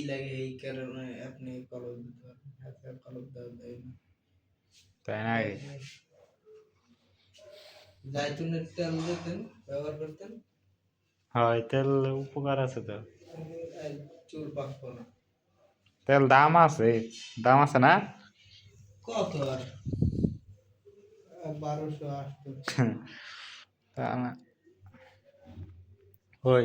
কি লাগে এই কারণে আপনি কলম হাতে কলম দেওয়া দেয় না? তাই না? জাইতুনের তেল দিতেন ব্যবহার করতেন? হয় তেল উপকার আছে তো। চুল পাকবো না তেল দাম আছে দাম আছে না? কত আর? বারোশো আটশো। তা না। ওই